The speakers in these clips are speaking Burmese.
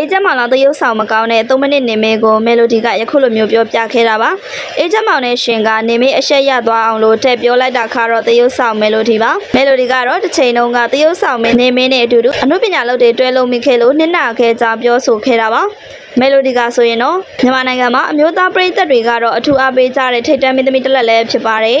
အေဂျင့်မောင်လောက်တရုပ်ဆောင်မကောင်းတဲ့3မိနစ်နေမေကိုမယ်လိုဒီကယခုလိုမျိုးပြောပြခဲ့တာပါအေဂျင့်မောင်နဲ့ရှင်ကနေမေအရှက်ရသွားအောင်လို့ထည့်ပြောလိုက်တာခါတော့တရုပ်ဆောင်မယ်လိုဒီပါမယ်လိုဒီကတော့တစ်ချိန်လုံးကတရုပ်ဆောင်မင်းနေမင်းနဲ့အတူတူအမှုပညာလုပ်တွေတွဲလုံးမိခဲ့လို့နှစ်နာခဲ့ကြောင်းပြောဆိုခဲ့တာပါ မယ်လိုဒီကဆိုရင်တော့မြန်မာနိုင်ငံမှာအမျိုးသားပရိသတ်တွေကတော့အထူးအားပေးကြတဲ့ထိတ်တန့်မင်းသမီးတစ်လက်လည်းဖြစ်ပါတယ်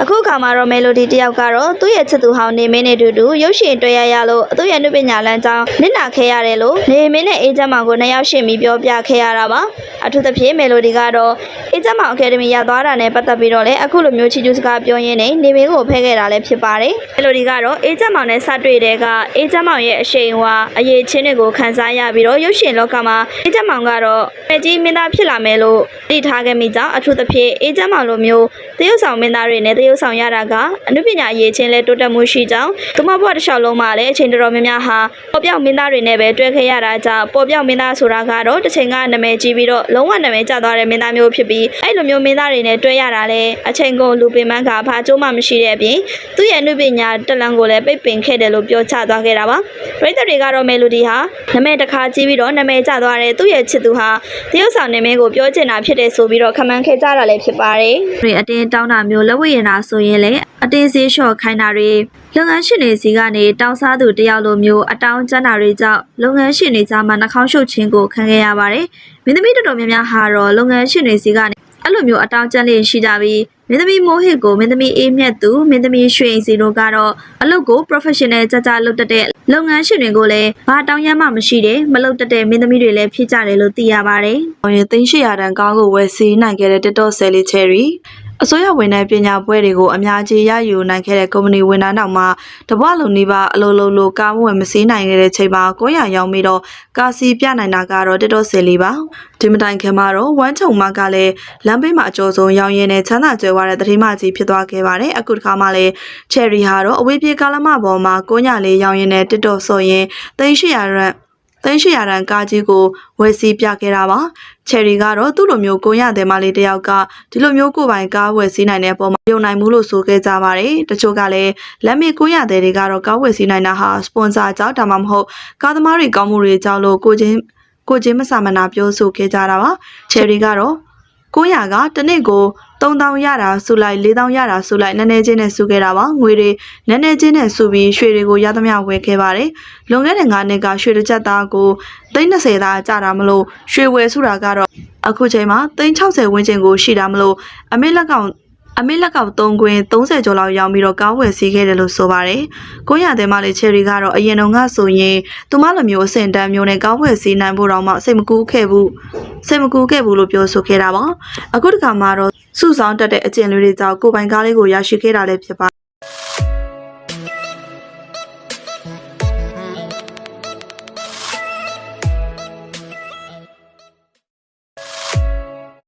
အခုခါမှာတော့မယ်လိုဒီတယောက်ကတော့သူ့ရဲ့ချစ်သူဟောင်းနေမင်းနဲ့အတူတူရုပ်ရှင်တွေ့ရရလို့သူ့ရဲ့အမှုပညာလမ်းကြောင်းနစ်နာခဲ့ရတယ်လို့နေမင်းနဲ့အေဂျင့်မောင်ကိုနှစ်ယောက်ရှင်းပြီးပြောပြခဲ့ရတာပါအထူးသဖြင့်မယ်လိုဒီကတော့အေဂျင့်မောင်အကယ်ဒမီရသွားတာနဲ့ပတ်သက်ပြီးတော့လည်းအခုလိုမျိုးချီကျူးစကားပြောရင်းနဲ့နေမင်းကိုဖဲခဲ့တာလည်းဖြစ်ပါတယ်မယ်လိုဒီကတော့အေဂျင့်မောင်နဲ့စတွေ့တဲ့ကအေဂျင့်မောင်ရဲ့အရှိန်အဝါအရေးချင်းတွေကိုခန်းစားရပြီးတော့ရုပ်ရှင်လောကမှာအေဂျင့်မောင်ကတော့အကြီးမင်းသားဖြစ်လာမယ်လို့သိထားခဲ့မိကြောင်းအထူးသဖြင့်အေဂျင့်မောင်လိုမျိုးတရုပ်ဆောင်မင်းသားတွေနဲ့တရုပ်ဆောင်ရတာကအမှုပညာအရေးချင်းလဲတိုးတက်မှုရှိကြောင်းသူမဘွားတစ်လျှောက်လုံးမှာလည်းအချိန်တော်တော်များများဟာပေါ်ပြောက်မင်းသားတွေနဲ့ပဲတွဲခဲ့ရတာကြောင့်ပေါ်ပြောက်မင်းသားဆိုတာကတော့တစ်ချိန်ကနာမည်ကြီးပြီးတော့လုံးဝနာမည်ကျသွားတဲ့မင်းသားမျိုးဖြစ်ပြီးအဲ့လိုမျိုးမင်းသားတွေနဲ့တွဲရတာလဲအချိန်ကုန်လူပင်မန်းကဘာကျိုးမှမရှိတဲ့အပြင်သူ့ရဲ့အမှုပညာတက်လန်ကိုလည်းပိတ်ပင်ခဲ့တယ်လို့ပြောချသွားခဲ့တာပါပရိသတ်တွေကတော့မယ်လိုဒီဟာနာမည်တစ်ခါကြီးပြီးတော့နာမည်ကျသွားတဲ့သူ့ရဲ့ချစ်သူဟာတရုတ်ဆောင်နာမည်ကိုပြောချင်တာဖြစ်တယ်ဆိုပြီးတော့ခမန်းခဲ့ကြတာလည်းဖြစ်ပါတယ်တွေအတင်းတောင်းတာမျိုးလက်ဝဲရင်တာဆိုရင်လည်းအတင်းစေးလျှော့ခိုင်းတာတွေလုပ်ငန်းရှင်တွေစီကနေတောင်းစားသူတယောက်လိုမျိုးအတောင်းကျမ်းတာတွေကြောင့်လုပ်ငန်းရှင်တွေကြားမှာနှာခေါင်းရှုပ်ခြင်းကိုခံခဲ့ရပါတယ်မင်းသမီးတော်တော်များများဟာတော့လုပ်ငန်းရှင်တွေစီကနေ အဲ့လိုမျိုးအတောင်းကျမ်းလေးရှိကြပြီးမင်းသမီးမိုးဟစ်ကိုမင်းသမီးအေးမြတ်သူမင်းသမီးရွှေအိမ်စီတို့ကတော့အလုပ်ကို professional ကြကြလုပ်တတ်တဲ့လုပ်ငန်းရှင်တွေကိုလည်းဘာတောင်းရမှမရှိတဲ့မလုပ်တတ်တဲ့မင်းသမီးတွေလည်းဖြစ်ကြတယ်လို့သိရပါတယ်။အောင်ရင်သိန်း800တန်ကားကိုဝယ်စီးနိုင်ခဲ့တဲ့ TikTok ဆယ်လီ Cherry အစိုးရဝန်ထမ်းပညာပွဲတွေကိုအများကြီးရယူနိုင်ခဲ့တဲ့ကုမ္ပဏီဝန်ထမ်းတောင်မှတပွားလုံးနေပါအလိုလိုလိုကားမဝယ်မစီးနိုင်ခဲ့တဲ့ချိန်မှာ900ရောင်းပြီးတော့ကားစီးပြနိုင်တာကတော့ TikTok ဆယ်လီပါဒီမတိုင်ခင်မှာတော့ဝမ်းချုံမကလည်းလမ်းဘေးမှာအကျော်ဆုံးရောင်းရင်းနဲ့ချမ်းသာကြွယ်ဝတဲ့သတင်းမကြီးဖြစ်သွားခဲ့ပါတယ်အခုတစ်ခါမှလည်း Cherry ဟာတော့အဝေးပြေးကားလမပေါ်မှာ900လေးရောင်းရင်းနဲ့ TikTok ဆိုရင်300ရန် သိန်း800ရန်ကားကြီးကိုဝယ်စီးပြခဲ့တာပါချယ်ရီကတော့သူ့လိုမျိုးကိုရတဲ့မလေးတစ်ယောက်ကဒီလိုမျိုးကိုယ်ပိုင်ကားဝယ်စီးနိုင်တဲ့အပေါ်မှာယုံနိုင်မှုလို့ဆိုခဲ့ကြပါတယ်တချို့ကလည်းလက်မီကိုရတဲ့တွေကတော့ကားဝယ်စီးနိုင်တာဟာစပွန်ဆာကြောင့်ဒါမှမဟုတ်ကားသမားတွေကောင်းမှုတွေကြောင့်လို့ကိုချင်းကိုချင်းမဆာမနာပြောဆိုခဲ့ကြတာပါချယ်ရီကတော့ 900ကတစ်နေ့ကို3000ရတာစုလိုက်4000ရတာစုလိုက်နည်းနည်းချင်းနဲ့စုခဲ့တာပါငွေတွေနည်းနည်းချင်းနဲ့စုပြီးရွှေတွေကိုရသမျှဝယ်ခဲ့ပါတယ်လွန်ခဲ့တဲ့9နှစ်ကရွှေတစ်ချက်သားကို330သားကြတာမလို့ရွှေဝယ်စုတာကတော့အခုချိန်မှာ360ဝန်းကျင်ကိုရှိတာမလို့အမေလက်ကောင် အမေလက်ကောက်3ခွင်း30ကျော်လောက်ရောင်းပြီးတော့ကားဝယ်စီးခဲ့တယ်လို့ဆိုပါတယ်။ကိုရတဲ့မလေးချယ်ရီကတော့အရင်တုန်းကဆိုရင်သူမလိုမျိုးအဆင့်တန်းမျိုးနဲ့ကားဝယ်စီးနိုင်ဖို့တော့မှစိတ်မကူးခဲ့ဘူး။စိတ်မကူးခဲ့ဘူးလို့ပြောဆိုခဲ့တာပါ။အခုတခါမှာတော့စုဆောင်တက်တဲ့အကျင့်လေးတွေကြောင့်ကိုယ်ပိုင်ကားလေးကိုရရှိခဲ့တာလည်းဖြစ်ပါ